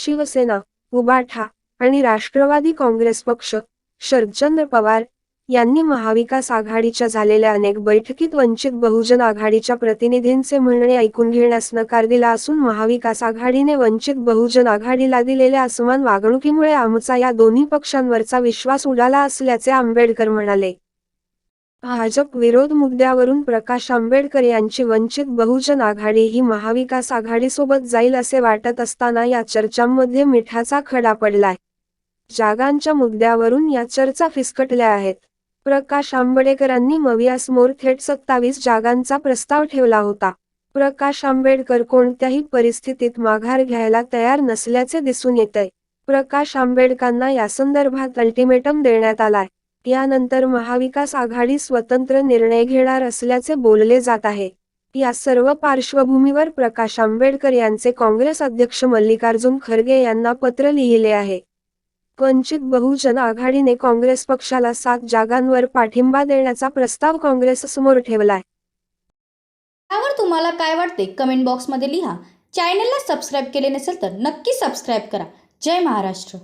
शिवसेना उबाठा आणि राष्ट्रवादी काँग्रेस पक्ष शरदचंद्र पवार यांनी महाविकास आघाडीच्या झालेल्या अनेक बैठकीत वंचित बहुजन आघाडीच्या प्रतिनिधींचे म्हणणे ऐकून घेण्यास नकार दिला असून महाविकास आघाडीने वंचित बहुजन आघाडीला दिलेल्या असमान वागणुकीमुळे आमचा या दोन्ही पक्षांवरचा विश्वास उडाला असल्याचे आंबेडकर म्हणाले. भाजप विरोध मुद्द्यावरून प्रकाश आंबेडकर यांची वंचित बहुजन आघाडी ही महाविकास आघाडीसोबत जाईल असे वाटत असताना या चर्चांमध्ये मिठाचा खडा पडलाय. जागांच्या मुद्द्यावरून या चर्चा फिसकटल्या आहेत. प्रकाश आंबेडकरांनी मवियासमोर थेट सत्तावीस जागांचा प्रस्ताव ठेवला होता. प्रकाश आंबेडकर कोणत्याही परिस्थितीत माघार घ्यायला तयार नसल्याचे दिसून येतंय. प्रकाश आंबेडकरांना यासंदर्भात अल्टिमेटम देण्यात आलाय. यानंतर महाविकास आघाडी स्वतंत्र निर्णय घेणार असल्याचे बोलले जात आहे. या सर्व पार्श्वभूमीवर प्रकाश आंबेडकर यांचे काँग्रेस अध्यक्ष मल्लिकार्जुन खरगे यांना पत्र लिहिले आहे. वंचित बहुजन आघाडीने काँग्रेस पक्षाला सात जागांवर पाठिंबा देण्याचा प्रस्ताव काँग्रेस समोर ठेवला ठेवलाय. त्यावर तुम्हाला काय वाटते? कमेंट बॉक्समध्ये लिहा. चॅनलला सबस्क्राईब केले नसेल तर नक्की सबस्क्राईब करा. जय महाराष्ट्र.